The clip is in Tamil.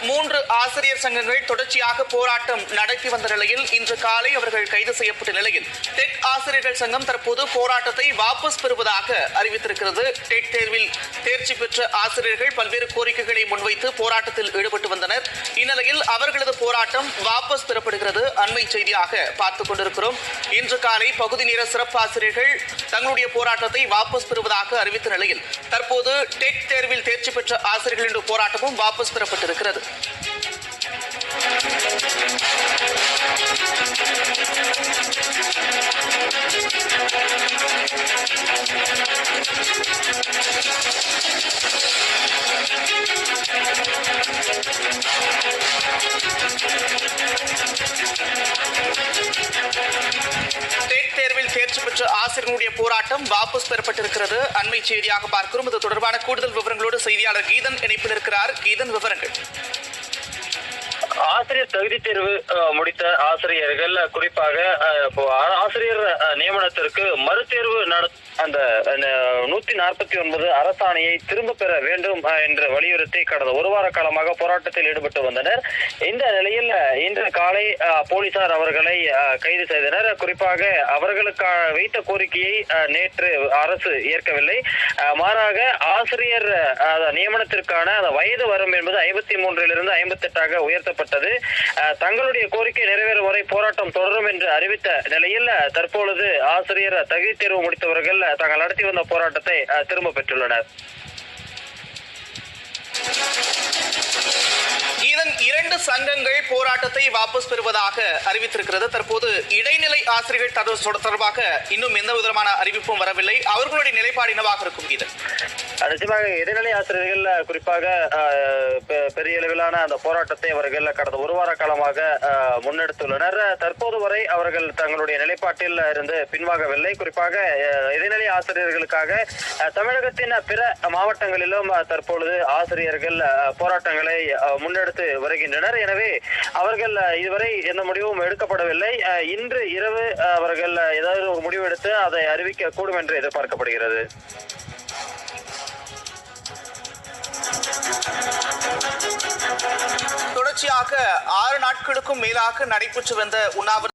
மூன்று ஆசிரியர் சங்கங்கள் தொடர்ச்சியாக போராட்டம் நடத்தி வந்த நிலையில் இன்று காலை அவர்கள் கைது செய்யப்பட்ட நிலையில் டெட் ஆசிரியர்கள் சங்கம் தற்போது போராட்டத்தை வாபஸ் பெறுவதாக அறிவித்திருக்கிறது. டெட் தேர்வில் தேர்ச்சி பெற்ற ஆசிரியர்கள் பல்வேறு கோரிக்கைகளை முன்வைத்து போராட்டத்தில் ஈடுபட்டு வந்தனர். இந்நிலையில் அவர்களது போராட்டம் வாபஸ் பெறப்படுகிறது. அண்மை செய்தியாக பார்த்துக் கொண்டிருக்கிறோம். இன்று காலை பகுதி நேர சிறப்பு ஆசிரியர்கள் தங்களுடைய போராட்டத்தை வாபஸ் பெறுவதாக அறிவித்த நிலையில் தற்போது டெட் தேர்வில் தேர்ச்சி பெற்ற ஆசிரியர்களின் போராட்டமும் வாபஸ் பெறப்பட்டிருக்கிறது. தேர்வில் தேர்ச்சி ஆசிரியர்களுடைய போராட்டம் வாபஸ் பெறப்பட்டிருக்கிறது. அண்மை செய்தியாக பார்க்கிறோம். இது தொடர்பான கூடுதல் விவரங்களோடு செய்தியாளர் கீதன் இணைப்பில் இருக்கிறார். கீதன் விவரங்கள். ஆசிரியர் தகுதி தேர்வு முடித்த ஆசிரியர்கள் குறிப்பாக ஆசிரியர் நியமனத்திற்கு மறுதேர்வு நட அந்த நூத்தி நாற்பத்தி ஒன்பது அரசாணையை திரும்ப பெற வேண்டும் என்ற வலியுறுத்தி கடந்த ஒரு வார காலமாக போராட்டத்தில் ஈடுபட்டு வந்தனர். இந்த நிலையில் இன்று காலை போலீசார் அவர்களை கைது செய்தனர். குறிப்பாக அவர்களுக்கு வைத்த கோரிக்கையை நேற்று அரசு ஏற்கவில்லை. மாறாக ஆசிரியர் நியமனத்திற்கான வயது வரும் என்பது ஐம்பத்தி மூன்றிலிருந்து ஐம்பத்தி எட்டாக உயர்த்தப்பட்டது அஹ், தங்களுடைய கோரிக்கை நிறைவேறும் வரை போராட்டம் தொடரும் என்று அறிவித்த நிலையில் தற்பொழுது ஆசிரியர் தகுதி தேர்வு முடித்தவர்கள் தாங்கள் நடத்தி வந்த போராட்டத்தை திரும்ப பெற்றுள்ளனர். கீதன் இரண்டு சங்கங்கள் போராட்டத்தை வாபஸ் பெறுவதாக அறிவித்திருக்கிறது. தற்போது இடைநிலை ஆசிரியர்கள் தொடர்பாக இன்னும் எந்த விதமான அறிவிப்பும் வரவில்லை. அவர்களுடைய நிலைப்பாடு என்னவாக இருக்கும் இது நிச்சயமாக இடைநிலை ஆசிரியர்கள் குறிப்பாக பெ- பெரிய அளவிலான அந்த போராட்டத்தை அவர்கள் கடந்த ஒரு வார காலமாக முன்னெடுத்துள்ளனர். தற்போது வரை அவர்கள் தங்களுடைய நிலைப்பாட்டில் இருந்து பின்வாகவில்லை குறிப்பாக இடைநிலை ஆசிரியர்களுக்காக தமிழகத்தின் பிற மாவட்டங்களிலும் தற்பொழுது ஆசிரியர்கள் போராட்டங்களை முன்னெடுத்து வருகின்றனர். எனவே அவர்கள் இதுவரை எந்த முடிவும் எடுக்கப்படவில்லை. இன்று இரவு அவர்கள் ஏதாவது ஒரு முடிவு எடுத்து அதை அறிவிக்க கூடும் என்று எதிர்பார்க்கப்படுகிறது. தொடர்ச்சியாக ஆறு நாட்களுக்கும் மேலாக நடைபெற்று வந்த உண்ணாவிரத